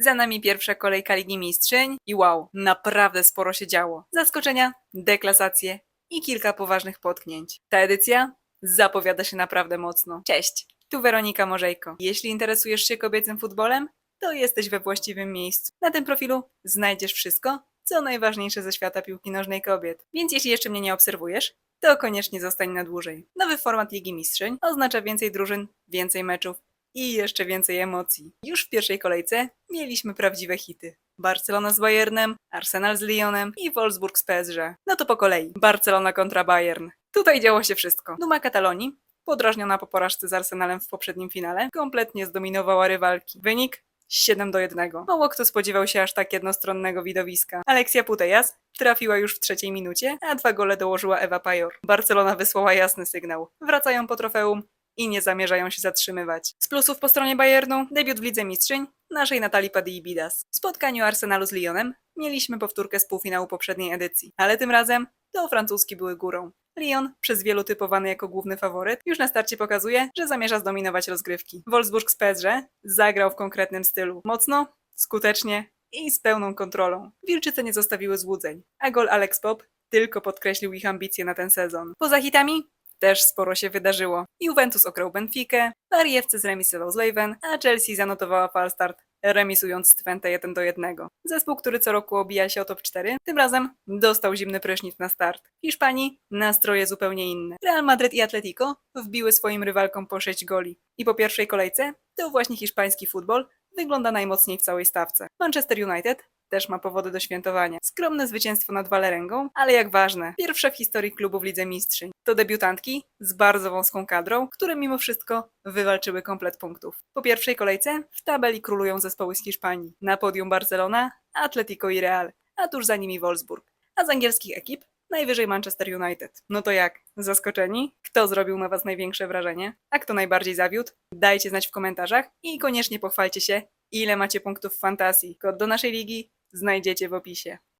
Za nami pierwsza kolejka Ligi Mistrzyń i wow, naprawdę sporo się działo. Zaskoczenia, deklasacje i kilka poważnych potknięć. Ta edycja zapowiada się naprawdę mocno. Cześć, tu Weronika Morzejko. Jeśli interesujesz się kobiecym futbolem, to jesteś we właściwym miejscu. Na tym profilu znajdziesz wszystko, co najważniejsze ze świata piłki nożnej kobiet. Więc jeśli jeszcze mnie nie obserwujesz, to koniecznie zostań na dłużej. Nowy format Ligi Mistrzyń oznacza więcej drużyn, więcej meczów i jeszcze więcej emocji. Już w pierwszej kolejce mieliśmy prawdziwe hity. Barcelona z Bayernem, Arsenal z Lyonem i Wolfsburg z PSG. No to po kolei. Barcelona kontra Bayern. Tutaj działo się wszystko. Duma Katalonii, podrażniona po porażce z Arsenalem w poprzednim finale, kompletnie zdominowała rywalki. Wynik 7 do 1. Mało kto spodziewał się aż tak jednostronnego widowiska. Aleksia Putejas trafiła już w trzeciej minucie, a dwa gole dołożyła Ewa Pajor. Barcelona wysłała jasny sygnał. Wracają po trofeum i nie zamierzają się zatrzymywać. Z plusów po stronie Bayernu debiut w Lidze Mistrzyń naszej Natalii Padii Bidas. W spotkaniu Arsenalu z Lyonem mieliśmy powtórkę z półfinału poprzedniej edycji, ale tym razem to francuski były górą. Lyon, przez wielu typowany jako główny faworyt, już na starcie pokazuje, że zamierza zdominować rozgrywki. Wolfsburg z PSG zagrał w konkretnym stylu. Mocno, skutecznie i z pełną kontrolą. Wilczyce nie zostawiły złudzeń, a gol Alex Pop tylko podkreślił ich ambicje na ten sezon. Poza hitami też sporo się wydarzyło. Juventus okrał Benfikę, Mariewce zremisował z Leuven, a Chelsea zanotowała falstart, remisując Twente 1 do 1. Zespół, który co roku obija się o top 4, tym razem dostał zimny prysznic na start. W Hiszpanii nastroje zupełnie inne. Real Madrid i Atletico wbiły swoim rywalkom po 6 goli. I po pierwszej kolejce to właśnie hiszpański futbol wygląda najmocniej w całej stawce. Manchester United też ma powody do świętowania. Skromne zwycięstwo nad Waleręgą, ale jak ważne, pierwsze w historii klubu w Lidze Mistrzyń. To debiutantki z bardzo wąską kadrą, które mimo wszystko wywalczyły komplet punktów. Po pierwszej kolejce w tabeli królują zespoły z Hiszpanii. Na podium Barcelona, Atletico i Real, a tuż za nimi Wolfsburg. A z angielskich ekip najwyżej Manchester United. No to jak? Zaskoczeni? Kto zrobił na Was największe wrażenie? A kto najbardziej zawiódł? Dajcie znać w komentarzach i koniecznie pochwalcie się, ile macie punktów w fantazji. Kod do naszej ligi znajdziecie w opisie.